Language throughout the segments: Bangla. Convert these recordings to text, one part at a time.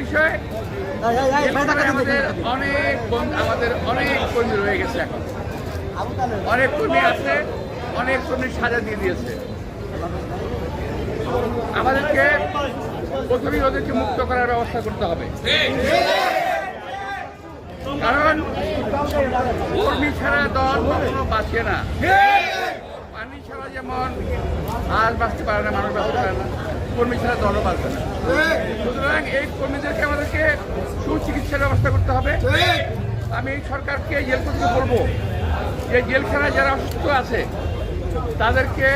এখানে আমাদের অনেক আমাদের অনেক কর্মী রয়ে গেছে এখন। অনেক কর্মী আছে অনেক কর্মী সাজা দিয়ে দিয়েছে। আমাদেরকে প্রথমেই ওদেরকে মুক্ত করার ব্যবস্থা করতে হবে। কারণ কর্মী ছাড়া দল কখনো বাঁচে না। পানি ছাড়া যেমন আজ বাঁচতে পারে না মানুষ বাঁচতে পারে না। কর্মী ছাড়া দলও বাঁচবে না। সুতরাং এই কর্মীদেরকে আমাদেরকে সুচিকিৎসার ব্যবস্থা করতে হবে। আমি এই সরকারকে জেল করতে বলব যে জেলখানায় যারা অসুস্থ আছে, তাদেরকে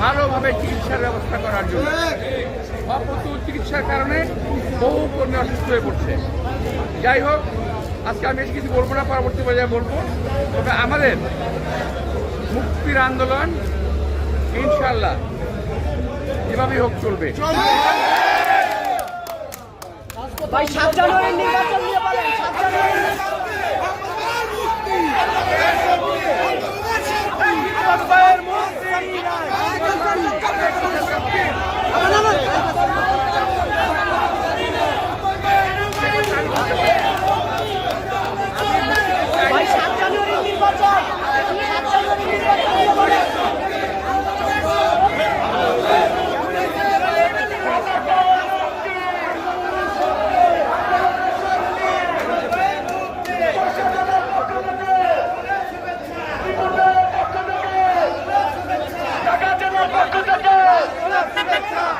ভালোভাবে চিকিৎসার ব্যবস্থা করার জন্য। অপ্রতুল চিকিৎসার কারণে বহু কর্মী অসুস্থ হয়ে পড়ছে। যাই হোক, আজকে আমি বেশি কিছু বলব না, পরবর্তী পর্যায়ে বলব। তবে আমাদের মুক্তির আন্দোলন ইনশাল্লাহ যেভাবেই হোক চলবে ভাই সাত জানুয়ারির নির্বাচন নিয়ে বলেন সাত জানুয়ারির ভাই সাত জানুয়ারির নির্বাচন সাত জানুয়ারির নির্বাচন নিয়ে বলেন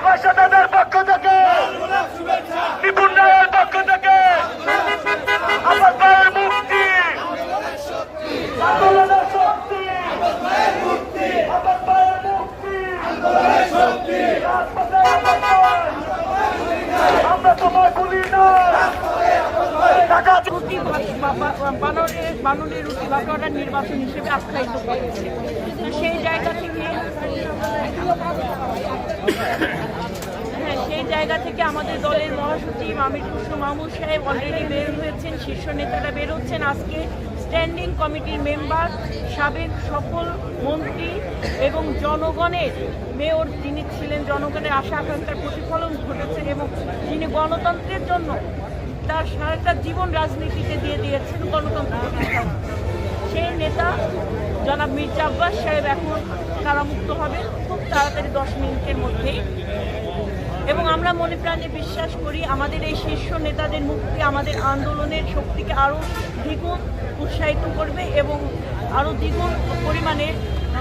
পেশাদারদের পক্ষ থেকে নিপুণ রায়ের পক্ষ থেকে আমার ভাইয়ের মুক্তি আন্দোলনের শক্তি আমার ভাইয়ের মুক্তি রাজপথে আন্দোলন। আমরা তোমার গুলি না ঢাকা রুটি বানরের রুটি ভাগাড়া নির্বাচন হিসেবে আখ্যায়িত করেছে সেই জায়গা থেকে হ্যাঁ সেই জায়গা থেকে আমাদের দলের মহাসচিব আমির খুসরু মাহমুদ সাহেব অলরেডি বের হয়েছেন, শীর্ষ নেতারা বের হচ্ছেন। আজকে স্ট্যান্ডিং কমিটির মেম্বার সাবেক সফল মন্ত্রী এবং জনগণের মেয়র যিনি ছিলেন, জনগণের আশা আকাঙ্ক্ষার প্রতিফলন ঘটেছেন এবং যিনি গণতন্ত্রের জন্য তার সারাটা জীবন রাজনীতিতে দিয়ে দিয়েছেন গণতন্ত্র সেই নেতা জনাব মির্জা আব্বাস সাহেব এখন কারামুক্ত হবেন খুব তাড়াতাড়ি দশ মিনিটের মধ্যেই। এবং আমরা মনে প্রাণে বিশ্বাস করি আমাদের এই শীর্ষ নেতাদের মুক্তি আমাদের আন্দোলনের শক্তিকে আরও দ্বিগুণ উৎসাহিত করবে এবং আরও দ্বিগুণ পরিমাণে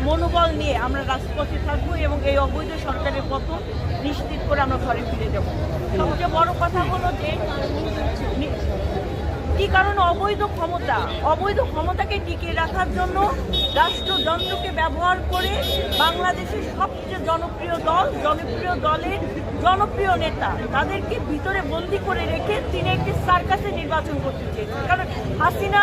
মনোবল নিয়ে আমরা রাজপথে থাকব এবং এই অবৈধ সরকারের পতন নিশ্চিত করে আমরা ঘরে ফিরে যাব। সবচেয়ে বড় কথা হলো যে কি কারণে? অবৈধ ক্ষমতা। অবৈধ ক্ষমতাকে টিকিয়ে রাখার জন্য রাষ্ট্রযন্ত্রকে ব্যবহার করে বাংলাদেশের সবচেয়ে জনপ্রিয় দল, জনপ্রিয় দলের জনপ্রিয় নেতা, তাদেরকে ভিতরে বন্দি করে রেখে তিনি একটি সার্কাসে নির্বাচন করতে চেয়েছেন। কারণ হাসিনা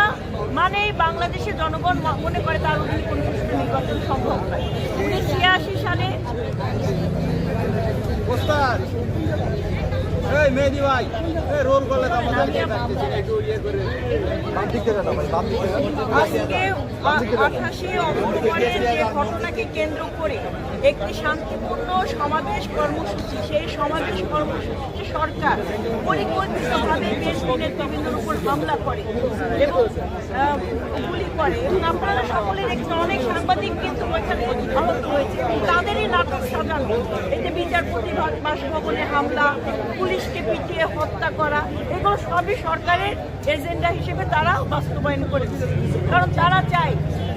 মানেই বাংলাদেশের জনগণ মনে করে তার অধীনে কোনো সুষ্ঠু নির্বাচন সম্ভব নয়। উনিশ ছিয়াশি সালে এই মেহেদি ভাই এই রোল করলে তো আমাদের একটু ইয়ে করে বাম দিক থেকে ভাই বাম দিক থেকে আজকে আঠাশে অক্টোবরের যে ঘটনাকে কেন্দ্র করে একটি শান্তিপূর্ণ সমাবেশ কর্মসূচি সেই সমাবেশ কর্মসূচিতে সরকার পরিকল্পিতভাবে বিএনপি নেতৃবৃন্দের উপর হামলা করে এবং গুলি করে। এবং আপনারা সকলে দেখছেন অনেক সাংবাদিক কিন্তু ওইখানে আহত হয়েছে তাদেরই নাটক সাজানো। যে বিচারপতি বাসভবনে হামলা পুলিশকে পিটিয়ে হত্যা করা এগুলো সবই সরকারের এজেন্ডা হিসেবে তারা বাস্তবায়ন করেছে। কারণ তারা চায়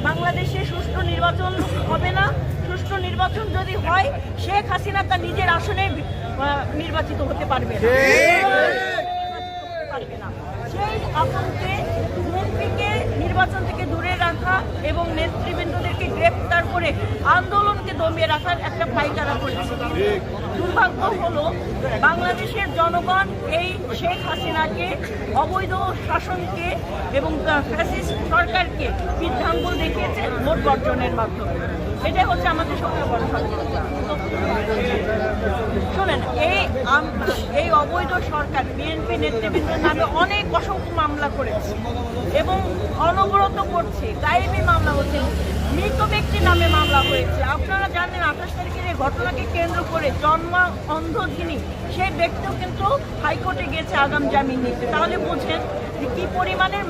বাংলাদেশে সুষ্ঠু নির্বাচন হবে না। সুষ্ঠু নির্বাচন যদি হয় শেখ হাসিনা তার নিজের আসনে নির্বাচিত হতে পারবে না। পারবে না সেই আতঙ্কে মন্ত্রীকে নির্বাচন থেকে দূরে রাখা এবং নেতৃবৃন্দদেরকে গ্রেপ্তার করে আন্দোলনকে দমিয়ে রাখার একটা পাইকারা করেছে। দুর্ভাগ্য হলো, বাংলাদেশের জনগণ এই শেখ হাসিনাকে, অবৈধ শাসনকে এবং ফ্যাসিস্ট সরকারকে বৃদ্ধাঙ্গুল দেখিয়েছে ভোট বর্জনের মাধ্যমে। এটাই হচ্ছে আমাদের সবচেয়ে বড় শোনেন, এই এই অবৈধ সরকার, বিএনপি নেতৃবৃন্দের নামে অনেক অসংখ্য মামলা করেছে এবং অনবরত করছে, গায়েবী মামলা হচ্ছে মৃত ব্যক্তির নামে মামলা হয়েছে। আপনারা জানেন, আঠাশ তারিখের এই ঘটনাকে কেন্দ্র করে জন্মা অন্ধ যিনি সেই ব্যক্তিও কিন্তু হাইকোর্টে গেছে আগাম জামিন নিতে। তাহলে বুঝেন যে কি পরিমাণের